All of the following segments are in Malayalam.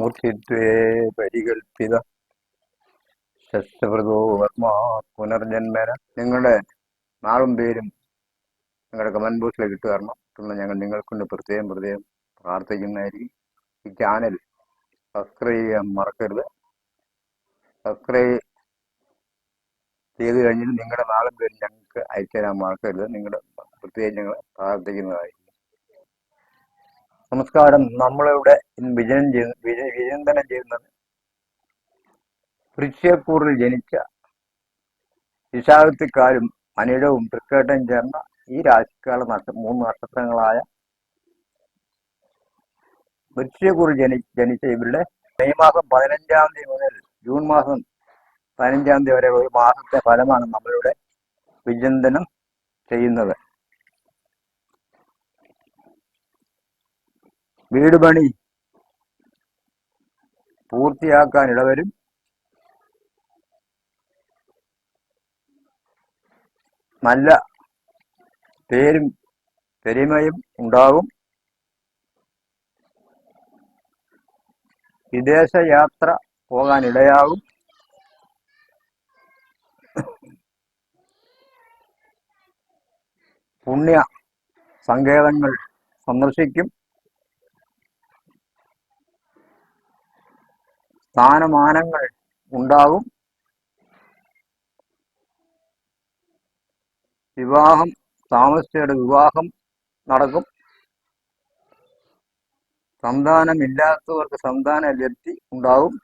മൂർത്തിത്വേ പരികൽപ്പിത ശസ്ത്രവ്രതോ വർമാ പുനർജന്മന. നിങ്ങളുടെ നാളും പേരും നിങ്ങളുടെ കമന്റ് ബോക്സിലേക്ക് ഇട്ട് തരണം. തുടർന്ന് ഞങ്ങൾ നിങ്ങൾക്കൊണ്ട് പ്രത്യേകം പ്രത്യേകം പ്രാർത്ഥിക്കുന്നതായിരിക്കും. ഈ ചാനൽ സബ്സ്ക്രൈബ് ചെയ്യാൻ മറക്കരുത്. സബ്സ്ക്രൈബ് ചെയ്ത് കഴിഞ്ഞിട്ട് നിങ്ങളുടെ നാളും പേരും ഞങ്ങൾക്ക് അയച്ചു തരാൻ മറക്കരുത്. നിങ്ങളുടെ പ്രത്യേകം ഞങ്ങൾ പ്രാർത്ഥിക്കുന്നതായിരിക്കും. നമസ്കാരം. നമ്മളിവിടെ വിജയം വിജ- വിചിന്തനം ചെയ്യുന്നത് തൃശ്ശൂരിൽ ജനിച്ച വിശാഖത്തിക്കാരും അനിഴവും തൃക്കേട്ടയും ചേർന്ന ഈ രാശിക്കാല നക്ഷ മൂന്ന് നക്ഷത്രങ്ങളായ വൃശ്യക്കൂറിൽ ജനി ജനിച്ച ഇവരുടെ മെയ് മാസം പതിനഞ്ചാം തീയതി മുതൽ ജൂൺ മാസം പതിനഞ്ചാം തീയതി വരെ ഒരു മാസത്തെ ഫലമാണ് നമ്മളിവിടെ വിചിന്തനം ചെയ്യുന്നത്. വീട് പണി പൂർത്തിയാക്കാൻ ഇടവരും. നല്ല പേരും പെരുമയും ഉണ്ടാകും വിദേശയാത്ര പോകാൻ ഇടയാകും പുണ്യ സങ്കേതങ്ങൾ സന്ദർശിക്കും. സ്ഥാനമാനങ്ങൾ ഉണ്ടാകും. വിവാഹം താമസിച്ചയുടെ വിവാഹം നടക്കും. സന്താനമില്ലാത്തവർക്ക് സന്താന ലബ്ധി ഉണ്ടാകും.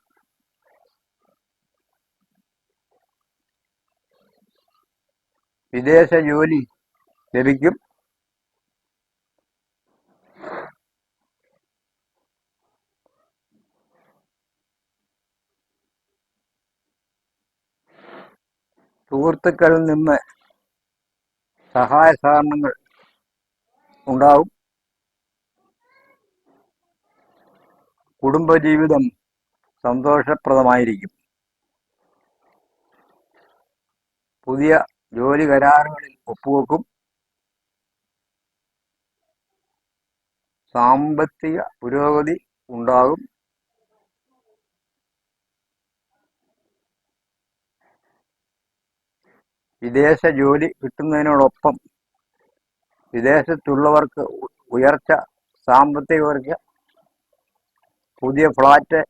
വിദേശ ജോലി ലഭിക്കും. സുഹൃത്തുക്കളിൽ നിന്ന് സഹായ സഹകരണങ്ങൾ ഉണ്ടാവും. കുടുംബജീവിതം സന്തോഷപ്രദമായിരിക്കും. പുതിയ ജോലി കരാറുകളിൽ ഒപ്പുവെക്കും. സാമ്പത്തിക പുരോഗതി ഉണ്ടാകും. വിദേശ ജോലി കിട്ടുന്നതിനോടൊപ്പം വിദേശത്തുള്ളവർക്ക് ഉയർച്ച സാമ്പത്തിക ഉയർച്ച പുതിയ ഫ്ലാറ്റ്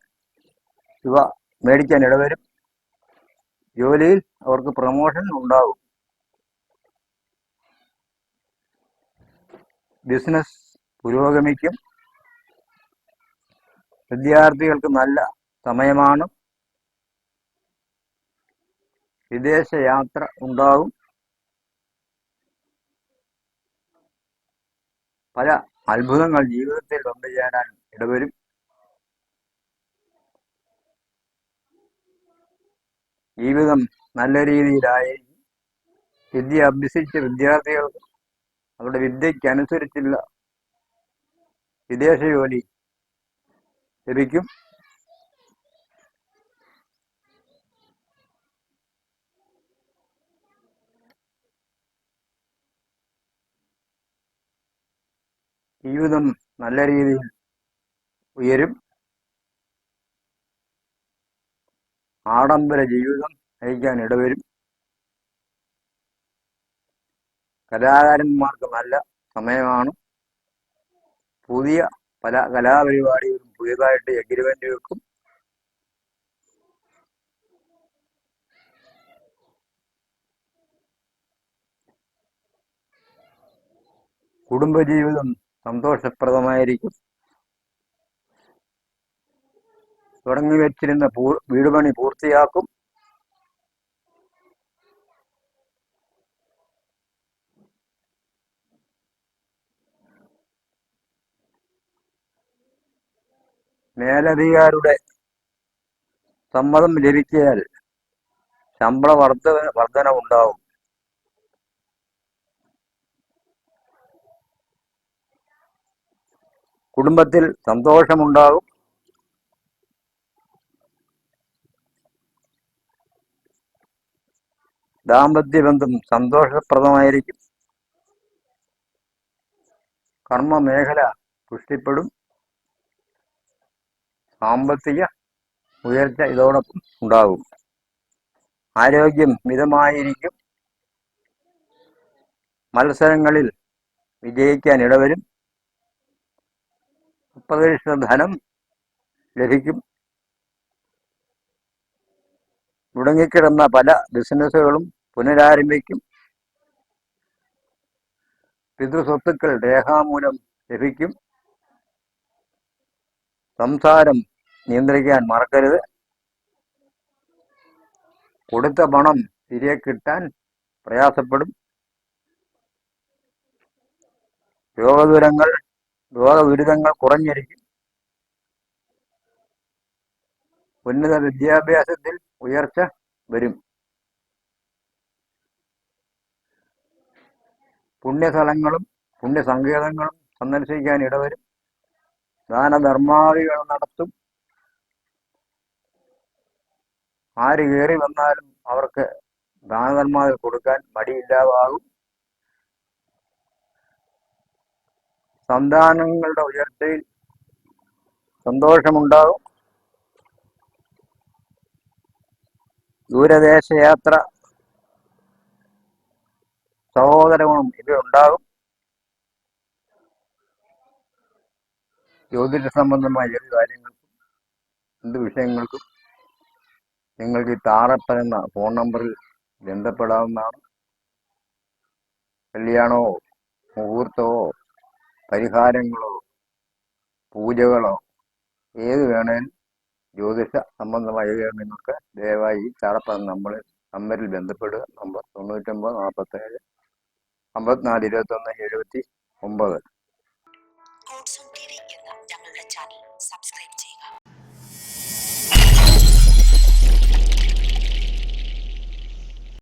ഇവ മേടിക്കാൻ ഇടവരും. ജോലിയിൽ അവർക്ക് പ്രമോഷൻ ഉണ്ടാകും. ബിസിനസ് പുരോഗമിക്കും. വിദ്യാർത്ഥികൾക്ക് നല്ല സമയമാണ്. വിദേശ യാത്ര ഉണ്ടാകും പല അത്ഭുതങ്ങൾ ജീവിതത്തിൽ വന്നു ചേരാൻ ഇടവരും. ജീവിതം നല്ല രീതിയിലായി വിദ്യ അഭ്യസിച്ച വിദ്യാർത്ഥികൾക്ക് അവരുടെ വിദ്യയ്ക്കനുസരിച്ചുള്ള വിദേശ ജോലി ലഭിക്കും. ജീവിതം നല്ല രീതിയിൽ ഉയരും. ആഡംബര ജീവിതം നയിക്കാൻ ഇടവരും. കലാകാരന്മാർക്ക് നല്ല സമയമാണ്. പുതിയ പല കലാപരിപാടികളും പുതിയതായിട്ട് എഗ്രിമെന്റ് വെക്കും കുടുംബജീവിതം സന്തോഷപ്രദമായിരിക്കും. തുടങ്ങി വെച്ചിരുന്ന വീട് പണി പൂർത്തിയാക്കും. മേലധികാരുടെ സമ്മതം ലഭിച്ചാൽ ശമ്പള വർധന വർധന ഉണ്ടാവും കുടുംബത്തിൽ സന്തോഷമുണ്ടാകും. ദാമ്പത്യ ബന്ധം സന്തോഷപ്രദമായിരിക്കും. കർമ്മ മേഖല പുഷ്ടിപ്പെടും. സാമ്പത്തിക ഉയർച്ച ഇതോടൊപ്പം ഉണ്ടാകും. ആരോഗ്യം മിതമായിരിക്കും. മത്സരങ്ങളിൽ വിജയിക്കാൻ ഇടവരും. അപ്രതീക്ഷിത ധനം ലഭിക്കും. മുടങ്ങിക്കിടന്ന പല ബിസിനസ്സുകളും പുനരാരംഭിക്കും. പിതൃസ്വത്തുക്കൾ രേഖാമൂലം ലഭിക്കും. സംസാരം നിയന്ത്രിക്കാൻ മറക്കരുത്. കൊടുത്ത പണം തിരികെ കിട്ടാൻ പ്രയാസപ്പെടും. രോഗദുരങ്ങൾ രോഗദുരിതങ്ങൾ കുറഞ്ഞിരിക്കും. ഉന്നത വിദ്യാഭ്യാസത്തിൽ ഉയർച്ച വരും. പുണ്യസ്ഥലങ്ങളും പുണ്യസങ്കേതങ്ങളും സന്ദർശിക്കാൻ ഇടവരും. ദാനധർമാദികൾ നടത്തും. ആര് കയറി വന്നാലും അവർക്ക് ദാനധർമാദികൾ കൊടുക്കാൻ മടിയില്ലാതാകും. സന്താനങ്ങളുടെ ഉയർച്ചയിൽ സന്തോഷമുണ്ടാകും. ദൂരദേശയാത്ര യാത്ര സഹോദരങ്ങളും ഇവയുണ്ടാകും ജ്യോതിഷ സംബന്ധമായ ഏത് കാര്യങ്ങൾക്കും എന്ത് വിഷയങ്ങൾക്കും നിങ്ങൾക്ക് ഈ താറപ്പൻ എന്ന ഫോൺ നമ്പറിൽ ബന്ധപ്പെടാവുന്നതാണ്. കല്യാണമോ മുഹൂർത്തമോ പരിഹാരങ്ങളോ പൂജകളോ ഏത് വേണേലും ജ്യോതിഷ സംബന്ധമായ നിങ്ങൾക്ക് ദയവായി ഈ താറപ്പൻ നമ്മൾ നമ്പറിൽ ബന്ധപ്പെടുക. നമ്പർ തൊണ്ണൂറ്റൊമ്പത് നാൽപ്പത്തേഴ് അമ്പത്തിനാല് ഇരുപത്തൊന്ന് എഴുപത്തി ഒമ്പത്. സബ്സ്ക്രൈബ്